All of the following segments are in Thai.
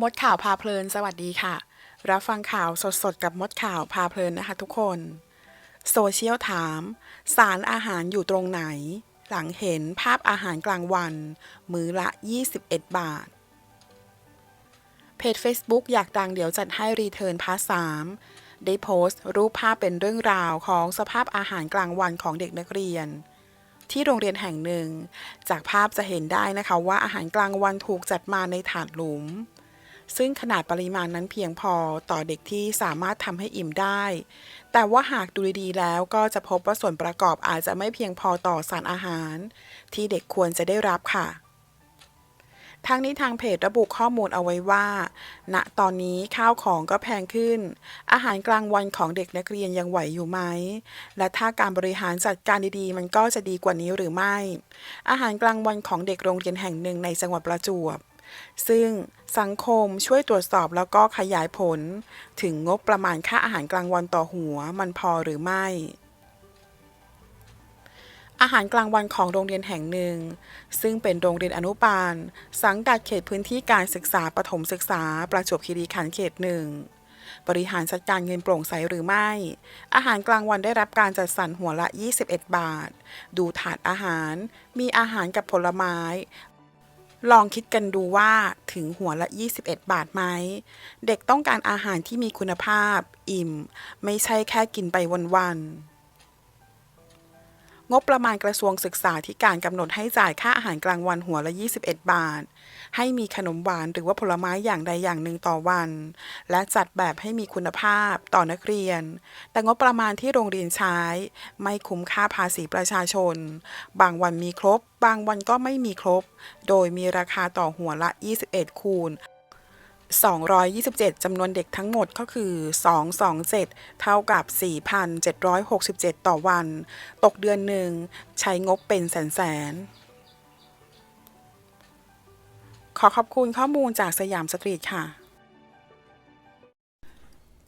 มดข่าวพาเพลินสวัสดีค่ะ รับฟังข่าวสดๆ กับมดข่าวพาเพลินนะคะทุกคน โซเชียลถาม สารอาหารอยู่ตรงไหน หลังเห็นภาพอาหารกลางวัน มื้อละ 21 บาท เพจ Facebook อยากดังเดี๋ยวจัดให้รีเทิร์นพาร์ทสามได้โพสต์ รูปภาพเป็นเรื่องราวของสภาพอาหารกลางวันของเด็กนักเรียนที่โรงเรียนแห่งหนึ่ง จากภาพจะเห็นได้นะคะว่าอาหารกลางวันถูกจัดมาในถาดหลุม ซึ่งขนาดปริมาณนั้นเพียงพอต่อเด็กที่สามารถทำให้อิ่มได้ แต่ว่าหากดูดีๆแล้วก็จะพบว่าส่วนประกอบอาจจะไม่เพียงพอต่อสารอาหาร ที่เด็กควรจะได้รับค่ะทางนี้ทางเพจระบุข้อมูลเอาไว้ว่า ณ ตอนนี้ข้าวของก็แพงขึ้น อาหารกลางวันของเด็กนักเรียนยังไหวอยู่ไหม และถ้าการบริหารจัดการดีๆ มันก็จะดีกว่านี้หรือไม่ อาหารกลางวันของเด็กโรงเรียนแห่งหนึ่งในจังหวัดประจวบ ซึ่งสังคมช่วยตรวจสอบแล้วก็ขยายผล ถึงงบประมาณค่าอาหารกลางวันต่อหัวมันพอหรือไม่ อาหารกลางวันของโรงเรียนแห่งหนึ่ง ซึ่งเป็นโรงเรียนอนุบาล สังกัดเขตพื้นที่การศึกษาปฐมศึกษา ประจวบคีรีขันธ์เขตหนึ่งบริหารจัดการเงินโปร่งใสหรือไม่ อาหารกลางวันได้รับการจัดสรรหัวละ 21 บาท ดูถาดอาหาร มีอาหารกับผลไม้ ลองคิดกันดูว่าถึงหัวละ 21 บาทไหม เด็กต้องการอาหารที่มีคุณภาพ อิ่ม ไม่ใช่แค่กินไปวันๆ งบประมาณกระทรวงศึกษาธิการกำหนดให้จ่ายค่าอาหารกลางวันหัวละ 21 บาท ให้มีขนมหวานหรือว่าผลไม้อย่างใดอย่างหนึ่งต่อวัน และจัดแบบให้มีคุณภาพต่อนักเรียน แต่งบประมาณที่โรงเรียนใช้ ไม่คุ้มค่าภาษีประชาชน บางวันมีครบ บางวันก็ไม่มีครบ โดยมีราคาต่อหัวละ 21 คูณ 227 จำนวนเด็กทั้งหมดก็คือ 227 เท่ากับ 4,767 ต่อวัน ตกเดือนหนึ่ง ใช้งบเป็นแสนแสนๆขอขอบคุณข้อมูลจากสยามสตรีทค่ะ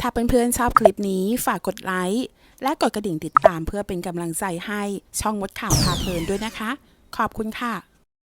ถ้าเพื่อนๆชอบคลิปนี้ฝากกดไลค์ และกดกระดิ่งติดตามเพื่อเป็นกำลังใจให้ช่องมดข่าวพาเพลินด้วยนะคะ ขอบคุณค่ะ